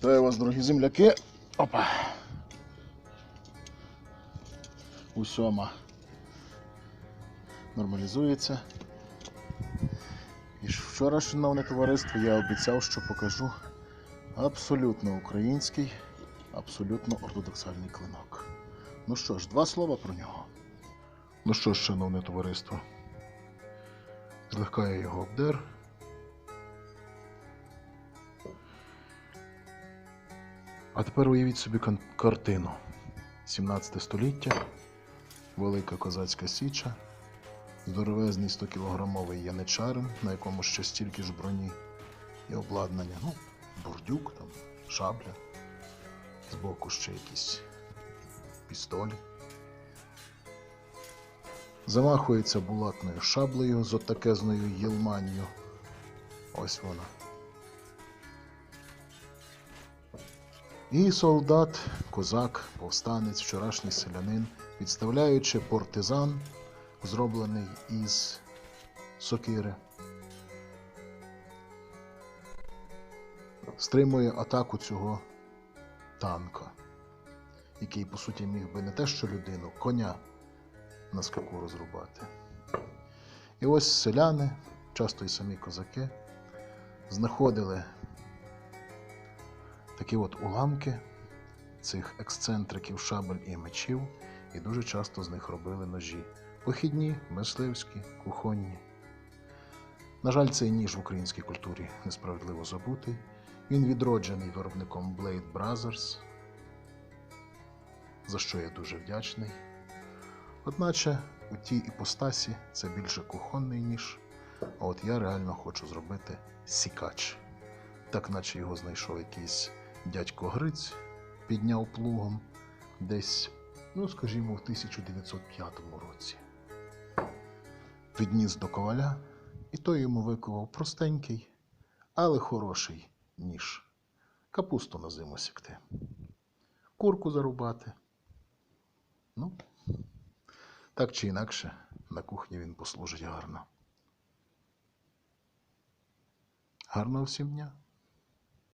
Вітаю вас, дорогі земляки. Опа. Усьома нормалізується. І вчора, шановне товариство, я обіцяв, що покажу абсолютно український, абсолютно ортодоксальний клинок. Ну що ж, два слова про нього. Ну що ж, шановне товариство, злегка я його обдер. А тепер уявіть собі картину. 17 століття, Велика Козацька Січа, здоровезний 100-кілограмовий яничарин, на якому ще стільки ж броні і обладнання. Ну, бурдюк, там, шабля, збоку ще якісь пістолі. Замахується булатною шаблею з отакезною єлманію. Ось вона. І солдат, козак, повстанець, вчорашній селянин, відставляючи партизан, зроблений із сокири, стримує атаку цього танка, який, по суті, міг би не те, що людину, коня на скаку розрубати. І ось селяни, часто й самі козаки, знаходили такі от уламки цих ексцентриків, шабель і мечів, і дуже часто з них робили ножі. Похідні, мисливські, кухонні. На жаль, цей ніж в українській культурі несправедливо забутий. Він відроджений виробником Blade Brothers, за що я дуже вдячний. Одначе у тій іпостасі це більше кухонний ніж, а от я реально хочу зробити сікач. Так наче його знайшов якийсь дядько Гриць, підняв плугом десь, ну скажімо, в 1905 році. Відніс до коваля, і той йому виковав простенький, але хороший ніж. Капусту на зиму сікти, курку зарубати. Ну, так чи інакше, на кухні він послужить гарно. Гарного всім дня!